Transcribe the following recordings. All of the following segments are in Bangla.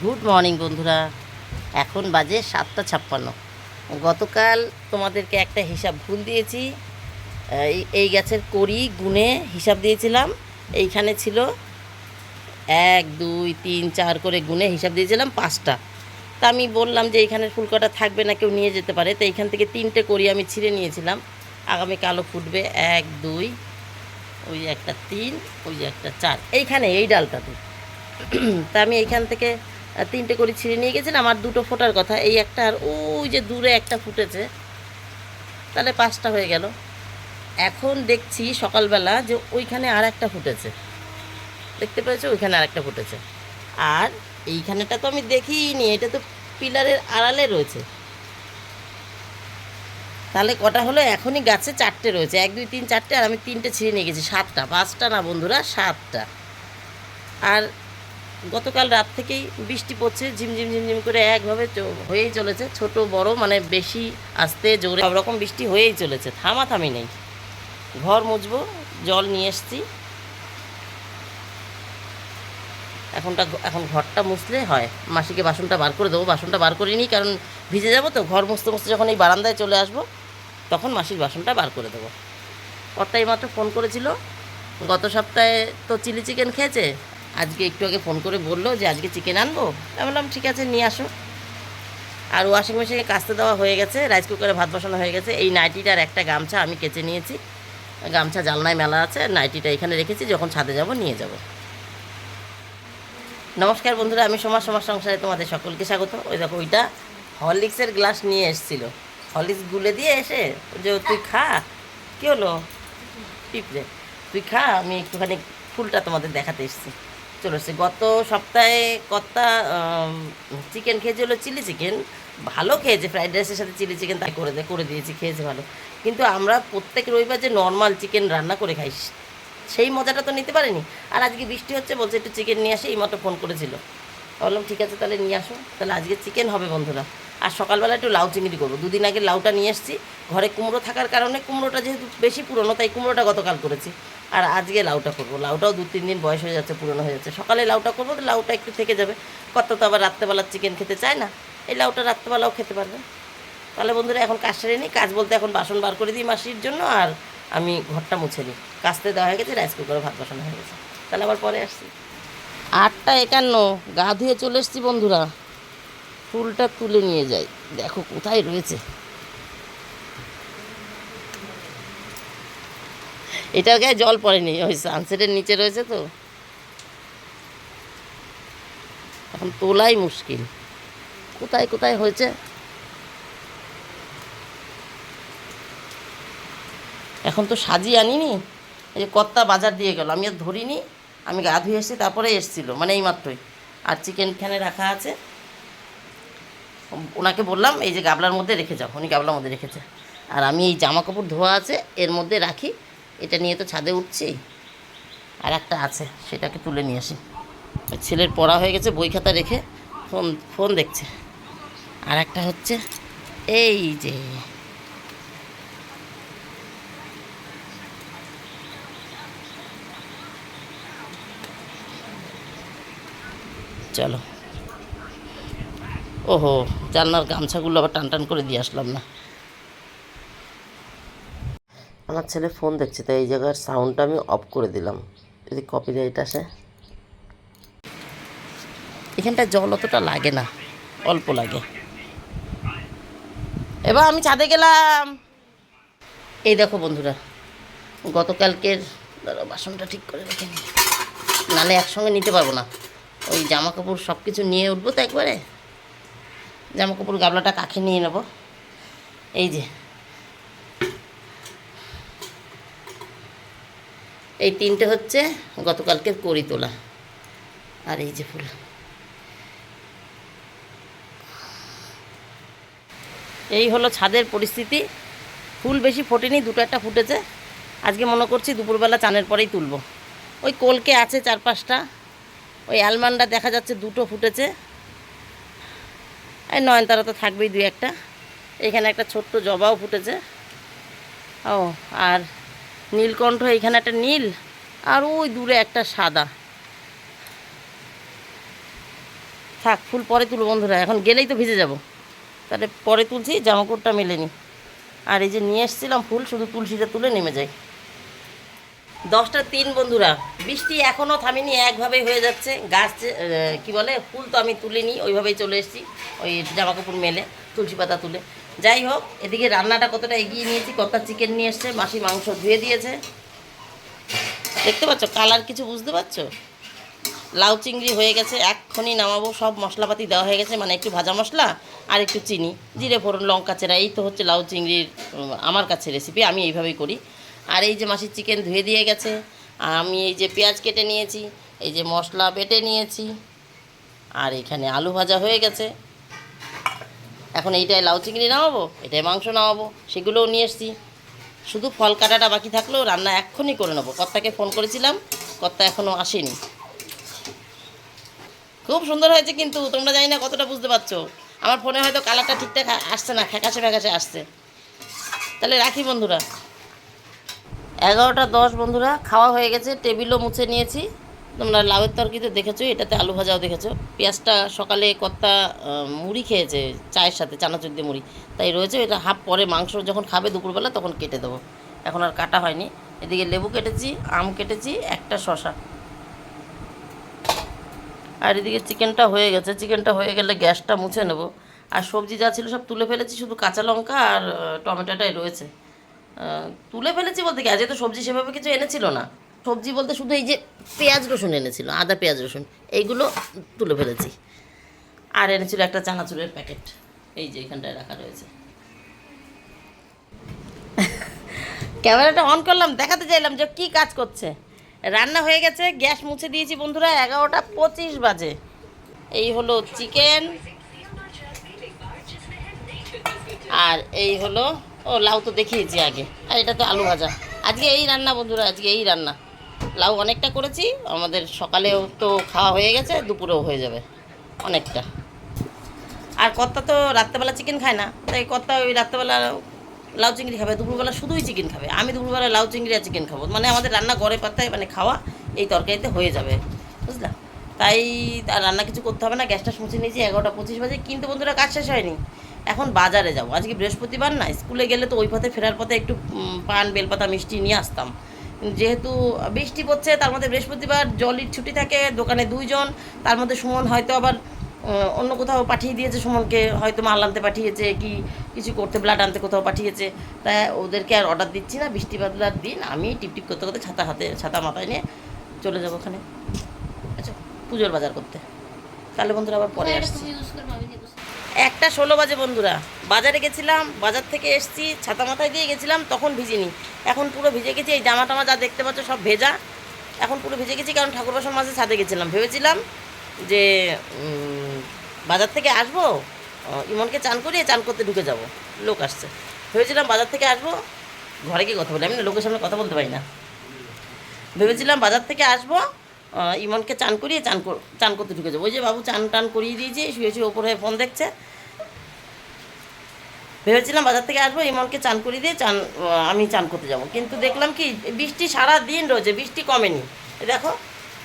গুড মর্নিং বন্ধুরা। এখন বাজে সাতটা ছাপ্পান্ন। গতকাল তোমাদেরকে একটা হিসাব ভুল দিয়েছি। এই গাছের কড়ি গুনে হিসাব দিয়েছিলাম। এইখানে ছিল এক, দুই, তিন, চার করে গুনে হিসাব দিয়েছিলাম পাঁচটা। তা আমি বললাম যে এইখানের ফুলকটা থাকবে না, কেউ নিয়ে যেতে পারে। তো এইখান থেকে তিনটে কড়ি আমি ছিঁড়ে নিয়েছিলাম। আগামীকালও ফুটবে এক, দুই, ওই একটা তিন, ওই একটা চার। এইখানে, এই ডালটাতে তা আমি এইখান থেকে তিনটে করে ছিঁড়ে নিয়ে গেছিলাম আমার দুটো ফোটার কথা। এই একটা আর ওই যে দূরে একটা ফুটেছে। তাহলে পাঁচটা হয়ে গেল। এখন দেখছি সকালবেলা যে ওইখানে আর একটা ফুটেছে। দেখতে পেয়েছ? ওইখানে আর একটা ফুটেছে। আর এইখানেটা তো আমি দেখিনি। এটা তো পিলারের আড়ালে রয়েছে। তাহলে কটা হলো? এখনই গাছে চারটে রয়েছে। এক, দুই, তিন, চারটে। আর আমি তিনটে ছিঁড়ে নিয়ে গেছি। সাতটা। পাঁচটা না বন্ধুরা? সাতটা। আর গতকাল রাত থেকেই বৃষ্টি পড়ছে ঝিমঝিম ঝিমঝিম করে একভাবে হয়েই চলেছে। ছোট, বড় মানে বেশি আস্তে জোরে সব রকম বৃষ্টি হয়েই চলেছে। থামা থামি নেই। ঘর মুছবো, জল নিয়ে এসছি। এখনটা এখন ঘরটা মুছলে হয়। মাসিকে বাসনটা বার করে দেবো। বাসনটা বার করে নিই কারণ ভিজে যাব তো। ঘর মুছতে মুছতে যখন এই বারান্দায় চলে আসব, তখন মাসির বাসনটা বার করে দেবো। কর্তাই মাত্র ফোন করেছিল, গত সপ্তাহে তো চিলি চিকেন খেয়েছে? আজকে একটু আগে ফোন করে বলল যে আজকে চিকেন আনব। আমি বললাম, ঠিক আছে, নিয়ে আসো। আর ওয়াশিং মেশিনে কাচতে দেওয়া হয়ে গেছে রাইস কুকারে ভাত বসানো হয়ে গেছে। এই নাইটিটার একটা গামছা আমি কেচে নিয়েছি। গামছা জালনায় মেলা আছে নাইটিটা এখানে রেখেছি, যখন ছাদে যাব নিয়ে যাব। নমস্কার বন্ধুরা, আমি সমাজ সমাজ সংসারে তোমাদের সকলকে স্বাগত। ওই দেখো, ওইটা হরলিক্সের গ্লাস নিয়ে এসেছিল। হরলিক্স গুলে দিয়ে এসে, যে তুই খা, কী হলো? পিঁপড়ে। তুই খা, আমি একটুখানি ফুলটা তোমাদের দেখাতে এসেছি। চলে এসছি গত সপ্তাহে কর্তা চিকেন খেয়েছে হলো চিলি চিকেন, ভালো খেয়েছে, ফ্রাইড রাইসের সাথে চিলি চিকেন তাই করে করে দিয়েছি, খেয়েছে ভালো। কিন্তু আমরা প্রত্যেক রবিবার যে নর্মাল চিকেন রান্না করে খাই, সেই মজাটা তো নিতে পারিনি। আর আজকে বৃষ্টি হচ্ছে, বলছে একটু চিকেন নিয়ে আসে, এই মতো ফোন করেছিল। বললাম, ঠিক আছে, তাহলে নিয়ে আসো। তাহলে আজকে চিকেন হবে বন্ধুরা। আর সকালবেলা একটু লাউ চিংড়ি করব। দুদিন আগে লাউটা নিয়ে এসেছি। ঘরে কুমড়ো থাকার কারণে কুমড়োটা যেহেতু বেশি পুরনো, তাই কুমড়োটা গতকাল করেছি। আর আজকে লাউটা করব। লাউটাও দু, তিন দিন বয়স হয়ে যাচ্ছে, পুরনো হয়ে যাচ্ছে। সকালে লাউটা করব, তো লাউটা একটু থেকে যাবে। কত তো আবার রাত্রেবেলা চিকেন খেতে চায় না। এই লাউটা রাত্রেবেলাও খেতে পারবে। তাহলে বন্ধুরা, এখন কাজ সেরে নিই কাজ বলতে এখন বাসন বার করে দিই মাসির জন্য, আর আমি ঘরটা মুছে নিই কাস্তে দেওয়া হয়ে গেছে রাইস কুকারে ভাত বসানো হয়ে গেছে। তাহলে আবার পরে আসছি। আটটা একান্ন, গা ধুয়ে চলে এসছি বন্ধুরা। ফুলটা তুলে নিয়ে যাই। দেখো কোথায় রয়েছে। এটার গায়ে জল পড়েনি, ওই সানসেটের নিচে রয়েছে তো। এখন তোলাই মুশকিল। কোথায় কোথায় হয়েছে? এখন তো সাজিয়ে আনিনি, এই যে কত্তা বাজার দিয়ে গেল। আমি আর ধরিনি, আমি গা ধুয়ে এসেছি, তারপরে এসছিল মানে এই মাত্রই আর চিকেন খানে রাখা আছে। ওনাকে বললাম, এই যে গাবলার মধ্যে রেখে যাও। উনি গাবলার মধ্যে রেখেছে। আর আমি এই জামা কাপড় ধোয়া আছে, এর মধ্যে রাখি। এটা নিয়ে তো ছাদে উঠছি। আর একটা আছে, সেটাকে তুলে নিয়ে আসি। ছেলের পড়া হয়ে গেছে, বই খাতা রেখে ফোন ফোন দেখছে। আর একটা হচ্ছে, এই যে চলো। ওহো জানলার গামছাগুলো আবার টান টান করে দিয়ে আসলাম না। আমার ছেলে ফোন দেখছে তাই এই জায়গার সাউন্ডটা আমি অফ করে দিলাম। যদি কপিরাইট আসে। এখানটা জল অতটা লাগে না অল্প লাগে। এবার আমি ছাদে গেলাম। এই দেখো বন্ধুরা গতকালকের দাঁড়াও, বাসনটা ঠিক করে রেখে নালে একসঙ্গে নিতে পারব না। ওই জামা কাপড় সব কিছু নিয়ে উঠবো তো একবারে? জামা কাপড় গাবলাটা কাকে নিয়ে নেব। এই যে। এই তিনটে হচ্ছে গতকালকের করি তোলা। আর এই যে ফুল। এই হলো ছাদের পরিস্থিতি। ফুল বেশি ফোটেনি, দুটো একটা ফুটেছে। আজকে মনে করছি দুপুরবেলা চানের পরেই তুলব। ওই কলকে আছে চার পাঁচটা ওই অ্যালমান্ডা দেখা যাচ্ছে দুটো ফুটেছে। এই নয়নতারা তো থাকবেই দুই একটা। এখানে একটা ছোট্ট জবাও ফুটেছে। ও, আর নীলকণ্ঠ এখানে একটা নীল, আর ওই দূরে একটা সাদা। থাক, ফুল পরে তুলবো বন্ধুরা, এখন গেলেই তো ভিজে যাব। তাহলে পরে তুলছি, জামাকাপড়টা মেলেনি আর এই যে নিয়ে এসেছিলাম ফুল, শুধু তুলসীটা তুলে নেমে যাই। দশটা তিন বন্ধুরা। বৃষ্টি এখনও থামেনি, একভাবেই হয়ে যাচ্ছে। গাছ কি বলে, ফুল তো আমি তুলিনি, ওইভাবেই চলে এসেছি, ওই জামা কাপড় মেলে, তুলসী পাতা তুলে। যাই হোক, এদিকে রান্নাটা কতটা এগিয়ে নিয়েছি কত চিকেন নিয়ে এসছে, মাসি মাংস ধুয়ে দিয়েছে। দেখতে পাচ্ছ, কালার কিছু বুঝতে পারছ? লাউ চিংড়ি হয়ে গেছে, এক্ষুনি নামাবো, সব মশলাপাতি দেওয়া হয়ে গেছে মানে একটু ভাজা মশলা আর একটু চিনি, জিরে, ফোড়ন, লঙ্কা, চেরা, এই তো হচ্ছে লাউ চিংড়ির আমার কাছে রেসিপি আমি এইভাবেই করি। আর এই যে মাসির চিকেন ধুয়ে দিয়ে গেছে, আর আমি এই যে পেঁয়াজ কেটে নিয়েছি, এই যে মশলা বেটে নিয়েছি, আর এখানে আলু ভাজা হয়ে গেছে। এখন এইটাই লাউ চিংড়ি নামাবো এটাই মাংস নামাবো, সেগুলোও নিয়ে এসছি। শুধু ফল কাটাটা বাকি থাকলেও রান্না এক্ষুনি করে নেব। কর্তাকে ফোন করেছিলাম, কর্তা এখনও আসেনি। খুব সুন্দর হয়েছে কিন্তু, তোমরা জানি না কতটা বুঝতে পারছ। আমার ফোনে হয়তো কালারটা ঠিকঠাক আসছে না, ফ্যাকাশে ফ্যাকাশে আসছে। তাহলে রাখি বন্ধুরা। এগারোটা দশ বন্ধুরা, খাওয়া হয়ে গেছে, টেবিলও মুছে নিয়েছি। তোমরা লাউয়ের তরকিতে দেখেছ, এটাতে আলু ভাজাও দেখেছ। পেঁয়াজটা সকালে কর্তা মুড়ি খেয়েছে, চায়ের সাথে, চানাচুর দিয়ে মুড়ি। তাই রয়েছে, এটা হাফ পরে মাংস যখন খাবে দুপুরবেলা, তখন কেটে দেবো। এখন আর কাটা হয়নি। এদিকে লেবু কেটেছি, আম কেটেছি, একটা শশা আর এদিকে চিকেনটা হয়ে গেছে। চিকেনটা হয়ে গেলে গ্যাসটা মুছে নেব। আর সবজি যা ছিল সব তুলে ফেলেছি, শুধু কাঁচা লঙ্কা আর টমেটোটাই রয়েছে। তুলে ফেলেছি বলতে কি? আজকে তো সবজি সেভাবে কিছু এনেছিল না। সবজি বলতে শুধু এই যে পেঁয়াজ রসুন এনেছিল, আদা, পেঁয়াজ রসুন, এইগুলো তুলে ফেলেছি। আর এনেছিল একটা চানাচুরের প্যাকেট, এই যে এখানটায় রাখা রয়েছে। ক্যামেরাটা অন করলাম, দেখাতে চাইলাম যে কি কাজ করছে। রান্না হয়ে গেছে, গ্যাস মুছে দিয়েছি বন্ধুরা, এগারোটা পঁচিশ বাজে। এই হলো চিকেন, আর এই হলো ও, লাউ তো দেখিয়েছি আগে। আর এটা তো আলু ভাজা। আজকে এই রান্না বন্ধুরা, আজকে এই রান্না। লাউ অনেকটা করেছি, আমাদের সকালেও তো খাওয়া হয়ে গেছে, দুপুরেও হয়ে যাবে অনেকটা। আর কর্তা তো রাত্রেবেলা চিকেন খায় না, তাই কর্তা ওই রাত্রেবেলা লাউ চিংড়ি খাবে, দুপুরবেলা শুধুই চিকেন খাবে। আমি দুপুরবেলা লাউ চিংড়ি আর চিকেন খাব। মানে আমাদের রান্না গড়ে পাতায় মানে খাওয়া, এই তরকারিতে হয়ে যাবে। বুঝলা? তাই রান্না কিছু করতে হবে না, গ্যাসটা মুছে নিয়েছি, এগারোটা পঁচিশ বাজে। কিন্তু বন্ধুরা, কাজ শেষ হয়নি। এখন বাজারে যাব। আজকে বৃহস্পতিবার না স্কুলে গেলে তো ওই পথে ফেরার পথে একটু পান বেলপাতা মিষ্টি নিয়ে আসতাম। যেহেতু বৃষ্টি পড়ছে তার মধ্যে বৃহস্পতিবার জলির ছুটি থাকে দোকানে দুইজন। তার মধ্যে সুমন হয়তো আবার অন্য কোথাও পাঠিয়ে দিয়েছে সুমনকে হয়তো মাল আনতে পাঠিয়েছে কি কিছু করতে ব্লাড আনতে কোথাও পাঠিয়েছে। তাই ওদেরকে আর অর্ডার দিচ্ছি না বৃষ্টি বাদলার দিন আমি টিপটিপ করতে করতে ছাতা হাতে ছাতা মাথায় নিয়ে চলে যাব ওখানে। আচ্ছা পুজোর বাজার করতে। তাহলে বন্ধুরা আবার পরে আসছি। একটা ষোলো বাজে বন্ধুরা। বাজারে গেছিলাম, বাজার থেকে এসছি, ছাতা মাথায় দিয়ে গেছিলাম, তখন ভিজিনি। এখন পুরো ভিজে গেছি, এই জামা টামা যা দেখতে পাচ্ছ সব ভেজা। এখন পুরো ভিজে গেছি, কারণ ঠাকুর বাসন মাঝে ছাদে গেছিলাম। ভেবেছিলাম যে বাজার থেকে আসব ইমনকে চান করিয়ে চান করতে ঢুকে যাব। লোক আসছে। ভেবেছিলাম বাজার থেকে আসব, ঘরে গিয়ে কথা বলি। আমি লোকের সামনে কথা বলতে পারি না। ভেবেছিলাম বাজার থেকে আসব ইমনকে চান করিয়ে চান চান করতে ঢুকে যাব ওই যে বাবু চান টান করিয়ে দিয়েছি, শুয়ে শুয়ে ওপরে ফোন দেখছে। ভেবেছিলাম বাজার থেকে আসব, ইমনকে চান করিয়ে দিয়ে চান আমি চান করতে যাব। কিন্তু দেখলাম কি, বৃষ্টি সারা দিন রয়েছে, বৃষ্টি কমেনি। দেখো,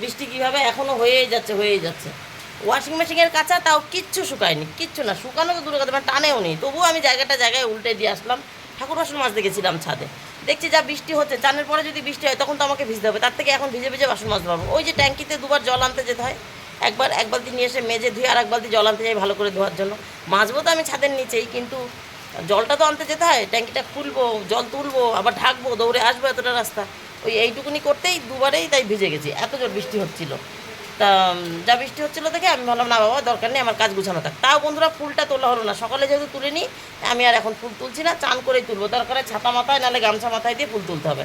বৃষ্টি কীভাবে এখনও হয়েই যাচ্ছে হয়েই যাচ্ছে। ওয়াশিং মেশিনের কাছা তাও কিচ্ছু শুকায়নি, কিচ্ছু না। শুকানো তো দূরে কথা মানে টানেও নেই। তবুও আমি জায়গাটা জায়গায় উল্টে দিয়ে আসলাম। ঠাকুর বাসন মাজতে গেছিলাম ছাদে। দেখছি যা বৃষ্টি হচ্ছে চানের পরে যদি বৃষ্টি হয় তখন তো আমাকে ভিজতে হবে। তার থেকে এখন ভিজে ভিজে বাসন মাজতে পারব। ওই যে ট্যাঙ্কিতে দুবার জল আনতে যেতে হয়, একবার এক বালতি নিয়ে এসে মেজে ধুয়ে আর এক বালতি জল আনতে যাই ভালো করে ধোয়ার জন্য। মাজবো তো আমি ছাদের নিচেই, কিন্তু জলটা তো আনতে যেতে হয়, ট্যাঙ্কিটা খুলবো, জল তুলবো, আবার ঢাকবো, দৌড়ে আসব এতটা রাস্তা। ওই এইটুকুনি করতেই দুবারেই তাই ভিজে গেছি, এত জোর বৃষ্টি হচ্ছিল। তা যা বৃষ্টি হচ্ছিল দেখে আমি ভাবলাম, না বাবা, দরকার নেই, আমার কাজ গুছানো থাক। তাও বন্ধুরা, ফুলটা তোলা হলো না। সকালে যেহেতু তুলে নিই আমি আর এখন ফুল তুলছি না, চান করেই তুলবো। দরকার ছাতা মাথায়, নাহলে গামছা মাথায় দিয়ে ফুল তুলতে হবে।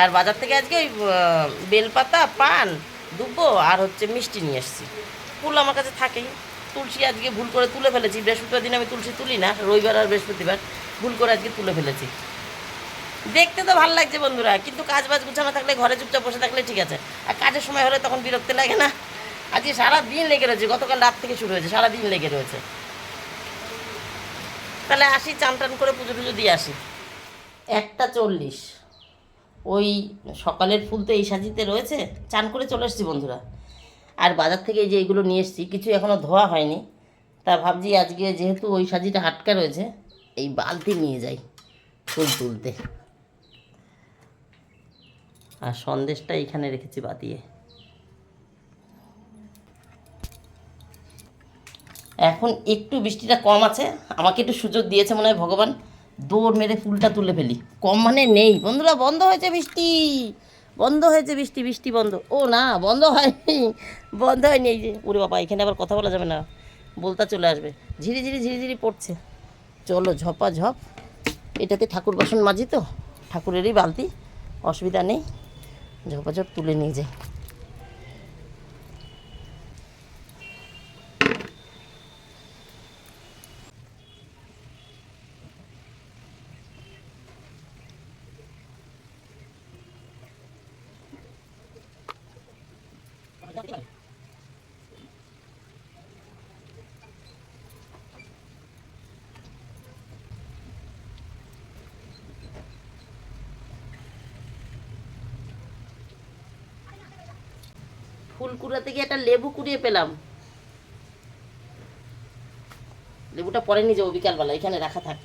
আর বাজার থেকে আজকে ওই বেলপাতা, পান, দুব্বো আর হচ্ছে মিষ্টি নিয়ে এসেছি। ফুল আমার কাছে থাকেই। তুলসী আজকে ভুল করে তুলে ফেলেছি। বৃহস্পতিবার দিন আমি তুলসী তুলি না, রবিবার আর বৃহস্পতিবার ভুল করে আজকে তুলে ফেলেছি। দেখতে তো ভালো লাগছে বন্ধুরা, কিন্তু কাজ বাজ গুছানো থাকলে, ঘরে চুপচাপ বসে থাকলে ঠিক আছে। আর কাজের সময় হলে তখন বিরক্তি লাগে না। আজকে সারা দিন লেগে রয়েছে, গতকাল রাত থেকে শুরু হয়েছে সারা দিন লেগে রয়েছে। তাহলে আসি, চান টান করে পুজো টুজো দিয়ে আসি। একটা চল্লিশ। ওই সকালের ফুল তো এই সাজিতে রয়েছে, চান করে চলে এসেছি বন্ধুরা। আর বাজার থেকে যে এইগুলো নিয়ে এসেছি, কিছু এখনও ধোয়া হয়নি। তা ভাবছি আজকে যেহেতু ওই সাজিটা আটকা রয়েছে, এই বালতি নিয়ে যাই ফুল তুলতে। আর সন্দেশটা এখানে রেখেছি বাতিয়ে এখন একটু বৃষ্টিটা কম আছে, আমাকে একটু সুযোগ দিয়েছে মনে হয় ভগবান দৌড় মেরে ফুলটা তুলে ফেলি। কম মানে নেই। বন্ধুরা, বন্ধ হয়েছে বৃষ্টি। বন্ধ হয়েছে বৃষ্টি বৃষ্টি বন্ধ। ও না, বন্ধ হয়নি। বন্ধ হয়নি। এই যে, ওরে বাবা, এখানে আবার কথা বলা যাবে না। বলতা চলে আসবে। ঝিরি ঝিরি ঝিরি ঝিরি পড়ছে। চলো, ঝপা, ঝপ। এটাতে ঠাকুর বাসন মাজি তো। ঠাকুরেরই বালতি। অসুবিধা নেই। ঝপাঝপ তুলে নিয়ে যাই। ফুল কুড়াতে গিয়ে একটা লেবু কুড়িয়ে পেলাম। লেবুটা পরে নিয়ে যাব বিকালবেলা, এখানে রাখা থাক।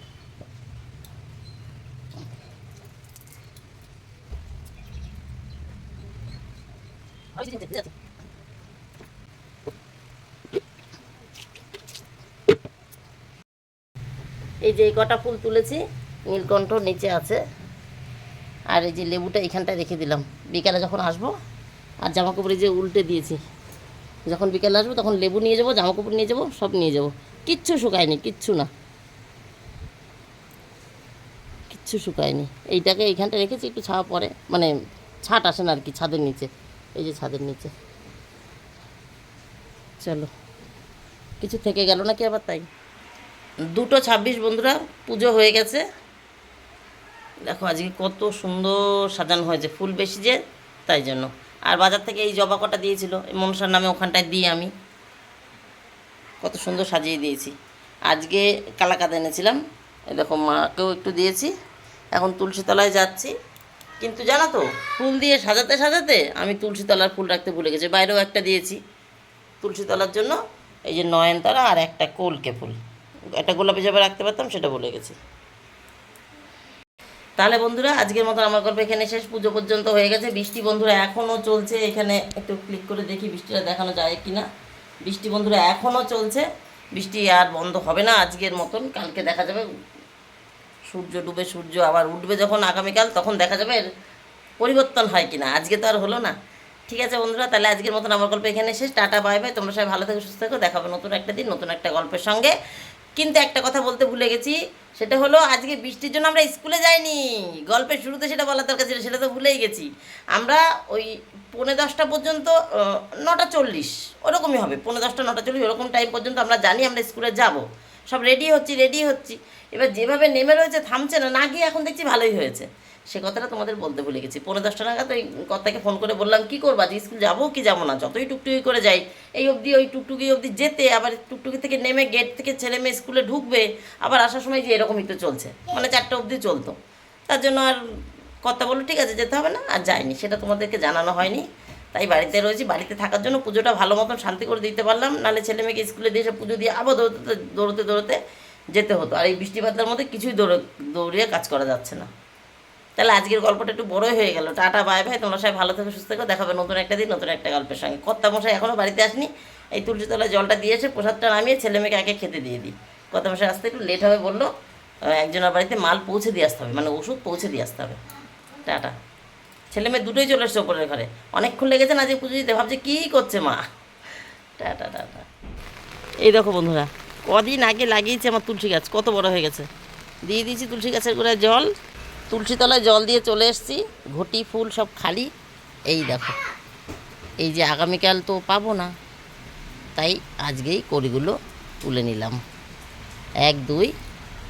এই যে এই কটা ফুল তুলেছি, নীলকণ্ঠ নিচে আছে। আর এই যে লেবুটা এখানটায় রেখে দিলাম। বিকালে যখন আসব আর জামা কাপড়ে যে উল্টে দিয়েছি। যখন বিকেলে আসব তখন লেবু নিয়ে যাব জামা কাপড় নিয়ে যাব, সব নিয়ে যাব। কিচ্ছু শুকায়নি, কিচ্ছু না। কিচ্ছু শুকায়নি। এইটাকে এইখানটা রেখেছি, একটু ছাওয়া পরে মানে ছাট আসে না আর কি, ছাদের নিচে। এই যে ছাদের নিচে। চলো। কিছু থেকে গেল নাকি আবার তাই? দুটো ছাব্বিশ বন্ধুরা, পুজো হয়ে গেছে। দেখো আজকে কত সুন্দর সাজানো হয়েছে, ফুল বেশি যে, তাই জন্য। আর বাজার থেকে এই জবা কটা দিয়েছিল, এই মনসার নামে ওখানটায় দিই আমি। কত সুন্দর সাজিয়ে দিয়েছি। আজকে কালাকাদ এনেছিলাম। দেখো মাকেও একটু দিয়েছি। এখন তুলসী তলায় যাচ্ছি। কিন্তু জানো তো, ফুল দিয়ে সাজাতে সাজাতে আমি তুলসী তলার ফুল রাখতে ভুলে গেছি। বাইরেও একটা দিয়েছি তুলসী তলার জন্য। এই যে নয়নতারা আর একটা কলকে ফুল। একটা গোলাপি জবা রাখতে পারতাম, সেটা ভুলে গেছি। তাহলে বন্ধুরা, আজকের মতো আমার গল্প এখানে শেষ। পুজো পর্যন্ত হয়ে গেছে। বৃষ্টি বন্ধুরা এখনও চলছে। এখানে একটু ক্লিক করে দেখি বৃষ্টিটা দেখানো যায় কি না বৃষ্টি বন্ধুরা এখনও চলছে। বৃষ্টি আর বন্ধ হবে না আজকের মতন। কালকে দেখা যাবে। সূর্য ডুবে, সূর্য আবার উঠবে যখন আগামীকাল, তখন দেখা যাবে পরিবর্তন হয় কি না আজকে তো আর হলো না। ঠিক আছে বন্ধুরা, তাহলে আজকের মতন আমার গল্প এখানে শেষ। টাটা, বাই বাই। তোমরা সবাই ভালো থেকো, সুস্থ থেকো। দেখাবে নতুন একটা দিন, নতুন একটা গল্পের সঙ্গে। কিন্তু একটা কথা বলতে ভুলে গেছি, সেটা হলো আজকে বৃষ্টির জন্য আমরা স্কুলে যাইনি। গল্পের শুরুতে সেটা বলার দরকার ছিল, সেটা তো ভুলেই গেছি। আমরা ওই পৌনে দশটা পর্যন্ত নটা চল্লিশ, ওরকমই হবে। পৌনে দশটা, নটা চল্লিশ, ওরকম টাইম পর্যন্ত আমরা জানি আমরা স্কুলে যাব। সব রেডি হচ্ছি রেডি হচ্ছি। এবার যেভাবে নেমে রয়েছে, থামছে না না গিয়ে এখন দেখছি ভালোই হয়েছে। সে কথাটা তোমাদের বলতে ভুলে গেছি। পনেরো দশটা নাগাদ ওই কর্তাকে ফোন করে বললাম, কী করবা? যে স্কুল যাব কি যাব না? যতই টুকটুকি করে যাই, এই অবধি ওই টুকটুকি অবধি যেতে, আবার টুকটুকি থেকে নেমে গেট থেকে ছেলে মেয়ে স্কুলে ঢুকবে, আবার আসার সময় যে এরকমই তো চলছে। মানে চারটে অবধি চলতো। তার জন্য আর কথা বলো ঠিক আছে, যেতে হবে না, আর যাইনি। সেটা তোমাদেরকে জানানো হয়নি। তাই বাড়িতে রয়েছি। বাড়িতে থাকার জন্য পুজোটা ভালো মতন শান্তি করে দিতে পারলাম। নাহলে ছেলে মেয়েকে স্কুলে দিয়ে এসে পুজো দিয়ে আবার দৌড়তে দৌড়তে দৌড়তে যেতে হতো। আর এই বৃষ্টি মধ্যে কিছুই দৌড়ে, দৌড়িয়ে কাজ করা যাচ্ছে না। তাহলে আজকের গল্পটা একটু বড়ই হয়ে গেল। টাটা, বাই ভাই তোমরা সবাই ভালো থেকো, সুস্থ থেকো। দেখাবে নতুন একটা দিন, নতুন একটা গল্পের সঙ্গে। কর্তা মশাই এখনও বাড়িতে আসনি। এই তুলসীতলায় জলটা দিয়েছে, প্রসাদটা নামিয়ে ছেলে মেয়েকে আগে খেতে দিয়ে দিই। কর্তা মশাই আসতে একটু লেট হবে বলল। একজনের বাড়িতে মাল পৌঁছে দিয়ে আসতে হবে মানে ওষুধ পৌঁছে দিয়ে আসতে হবে। টাটা। ছেলে মেয়ে দুটোই চলে এসছে ওপরের ঘরে। অনেকক্ষণ লেগেছে না যে পুজো দিতে, ভাবছে কী করছে মা? টাটা টাটা। এই দেখো বন্ধুরা, কদিন আগে লাগিয়েছে আমার তুলসী গাছ, কত বড় হয়ে গেছে। দিয়ে দিয়েছি তুলসী গাছের গোড়ায় জল তুলসী তলায় জল দিয়ে চলে এসেছি, ঘটি, ফুল সব খালি। এই দেখো, এই যে আগামীকাল তো পাবো না, তাই আজকেই কড়িগুলো তুলে নিলাম। এক, দুই,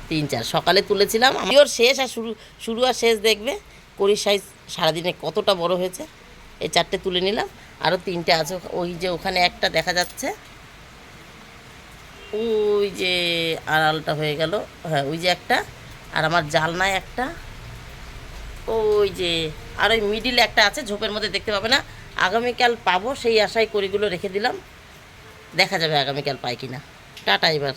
তিন, চার, সকালে তুলেছিলাম। আমি ওর শেষ আর শুরু শুরু আর শেষ দেখবে, কড়ির সাইজ সারাদিনে কতটা বড় হয়েছে, এই চারটে তুলে নিলাম। আরও তিনটে আছে, ওই যে ওখানে একটা দেখা যাচ্ছে। ওই যে আড়ালটা হয়ে গেল হ্যাঁ ওই যে একটা, আর আমার জালনায় একটা। ওই যে আর ওই মিডিলে একটা আছে, ঝোপের মধ্যে দেখতে পাবে না। আগামীকাল পাবো, সেই আশায় করিগুলো রেখে দিলাম। দেখা যাবে আগামীকাল পাই কিনা। টাটা এবার।